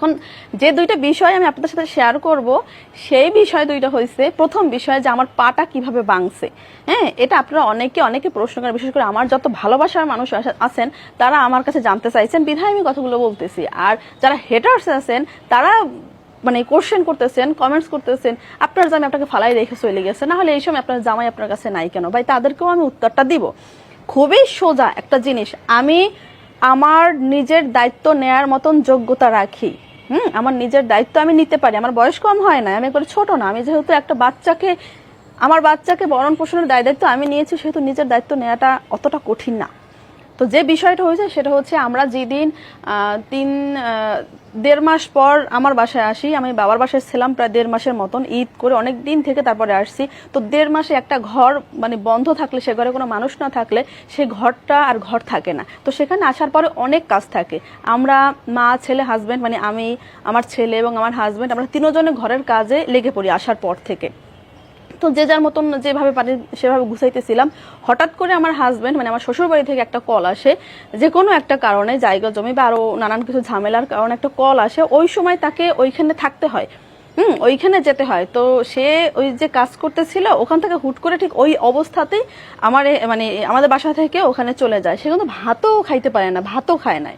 এখন যে দুইটা বিষয় আমি আপনাদের সাথে শেয়ার করব, সেই বিষয় দুইটা হয়েছে প্রথম বিষয় যে আমার পাটা কীভাবে ভাঙছে। হ্যাঁ এটা আপনারা অনেকে অনেকে প্রশ্ন করেন, বিশেষ করে আমার যত ভালোবাসার মানুষ আছেন, তারা আমার কাছে জানতে চাইছেন, বিধায় আমি কথাগুলো বলতেছি। আর যারা হেটার্স আছেন, তারা মানে কোশ্চেন করতেছেন কমেন্টস করতেছেন, আপনার জামাই আপনাকে ফালাই রেখে চলে গেছে, না হলে এই সময় আপনার জামাই আপনার কাছে নাই কেন? ভাই, তাদেরকেও আমি উত্তরটা দিব। খুবই সোজা একটা জিনিস, আমি আমার নিজের দায়িত্ব নেয়ার মতন যোগ্যতা রাখি। হুম, আমার নিজের দায়িত্ব আমি নিতে পারি, আমার বয়স কম হয় না, আমি করে ছোট না, আমি যেহেতু একটা বাচ্চাকে, আমার বাচ্চাকে বরণ পোষণের দায় দায়িত্ব আমি নিয়েছি, সেহেতু নিজের দায়িত্ব নেওয়াটা অতটা কঠিন না। তো যে বিষয়টা হয়েছে সেটা হচ্ছে আমরা যেদিন তিন দেড় মাস পর আমার বাসায় আসি, আমি বাবার বাসায় ছিলাম প্রায় দেড় মাসের মতন, ঈদ করে অনেক দিন থেকে তারপরে আসছি। তো দেড় মাসে একটা ঘর মানে বন্ধ থাকলে, সে ঘরে কোনো মানুষ না থাকলে সে ঘরটা আর ঘর থাকে না। তো সেখানে আসার পরে অনেক কাজ থাকে। আমরা মা, ছেলে হাজব্যান্ড মানে আমি, আমার ছেলে এবং আমার হাজব্যান্ড আমরা তিনজনে ঘরের কাজে লেগে পড়ি আসার পর থেকে। তো যে যার মতন যেভাবে পারি সেভাবে গুছাইতেছিলাম। হঠাৎ করে আমার হাজবেন্ড মানে আমার শ্বশুর বাড়ি থেকে একটা কল আসে যে কোনো একটা কারণে জায়গা জমি বা আরও নানান কিছু ঝামেলার কারণে একটা কল আসে, ওই সময় তাকে ওইখানে থাকতে হয়। হুম, ওইখানে যেতে হয়। তো সে ওই যে কাজ করতেছিল, ওখান থেকে হুট করে ঠিক ওই অবস্থাতেই আমার মানে আমাদের বাসা থেকে ওখানে চলে যায়। সে কিন্তু ভাতও খাইতে পারে না, ভাতও খায় না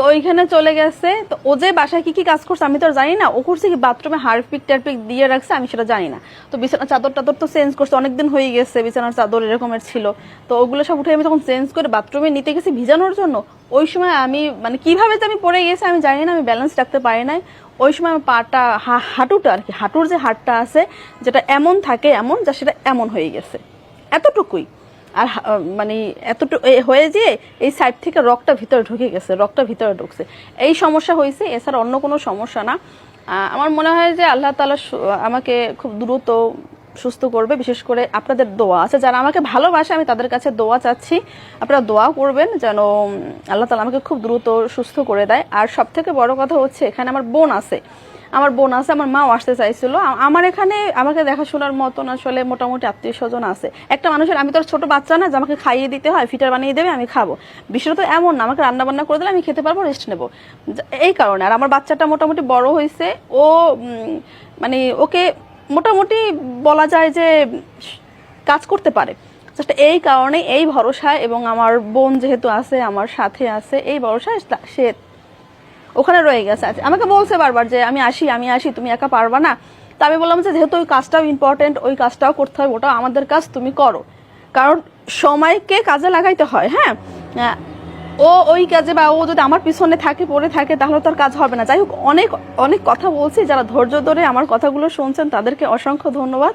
তো ওইখানে চলে গেছে। তো ও যে বাসায় কি কি কাজ করছে আমি তো জানি না। ও করছে কি বাথরুমে হারপিক টারপিক দিয়ে রাখছে আমি সেটা জানি না। তো বিছানার চাদর টাদর তো চেঞ্জ করছে, অনেকদিন হয়ে গেছে বিছানার চাদর এরকমের ছিল। তো ওগুলো সব উঠে আমি তখন চেঞ্জ করে বাথরুমে নিতে গেছি ভিজানোর জন্য। ওই সময় আমি মানে কীভাবে যে আমি পড়ে গেছি আমি জানি না, আমি ব্যালেন্স রাখতে পারি নাই। ওই সময় আমার পাটা হাঁটুটা আর কি, হাঁটুর যে হাড়টা আছে যেটা এমন থাকে এমন, যা সেটা এমন হয়ে গেছে। এতটুকুই। আর মানে এতটুকু হয়ে যে এই সাইড থেকে রক্তটা ভিতরে ঢুকে গেছে, রক্তটা ভিতরে ঢুকছে। এই সমস্যা হয়েছে, এছাড়া অন্য কোনো সমস্যা না। আমার মনে হয় যে আল্লাহ তালা আমাকে খুব দ্রুত সুস্থ করবে, বিশেষ করে আপনাদের দোয়া আছে। যারা আমাকে ভালোবাসে, আমি তাদের কাছে দোয়া চাচ্ছি। আপনারা দোয়া করবেন যেন আল্লাহ তালা আমাকে খুব দ্রুত সুস্থ করে দেয়। আর সব থেকে বড় কথা হচ্ছে, এখানে আমার বোন আছে। আমার বোন আছে, আমার মাও আসতে চাইছিল। আমার এখানে আমাকে দেখাশোনার মতন আসলে মোটামুটি আত্মীয় স্বজন আছে। একটা মানুষের, আমি তো ছোট বাচ্চা না, যে আমাকে খাইয়ে দিতে হয়, ফিটার বানিয়ে দেবে, আমি খাব। বিষয়টা তো এমন না, আমাকে রান্না বান্না করে দিলে আমি খেতে পারব রেস্ট নেব। এই কারণে, আর আমার বাচ্চাটা মোটামুটি বড় হয়েছে ও মানে ওকে মোটামুটি বলা যায় যে কাজ করতে পারে। জাস্ট এই কারণে, এই ভরসায়, এবং আমার বোন যেহেতু আছে, আমার সাথে আছে, এই ভরসায় সে ওখানে রয়ে গেছে। আচ্ছা, আমাকে বলছে বারবার যে আমি আসি আমি আসি তুমি একা পারবা না? তা আমি বললাম যে যেহেতু ওই কাজটাও ইম্পর্টেন্ট ওই কাজটাও করতে হবে ওটাও আমাদের কাজ তুমি করো। কারণ সময়কে কাজে লাগাইতে হয় হ্যাঁ? ও ওই কাজে বা ও যদি আমার পিছনে থাকে পড়ে থাকে তাহলে তো আর কাজ হবে না। যাই হোক অনেক অনেক কথা বলছি। যারা ধৈর্য ধরে আমার কথাগুলো শুনছেন তাদেরকে অসংখ্য ধন্যবাদ।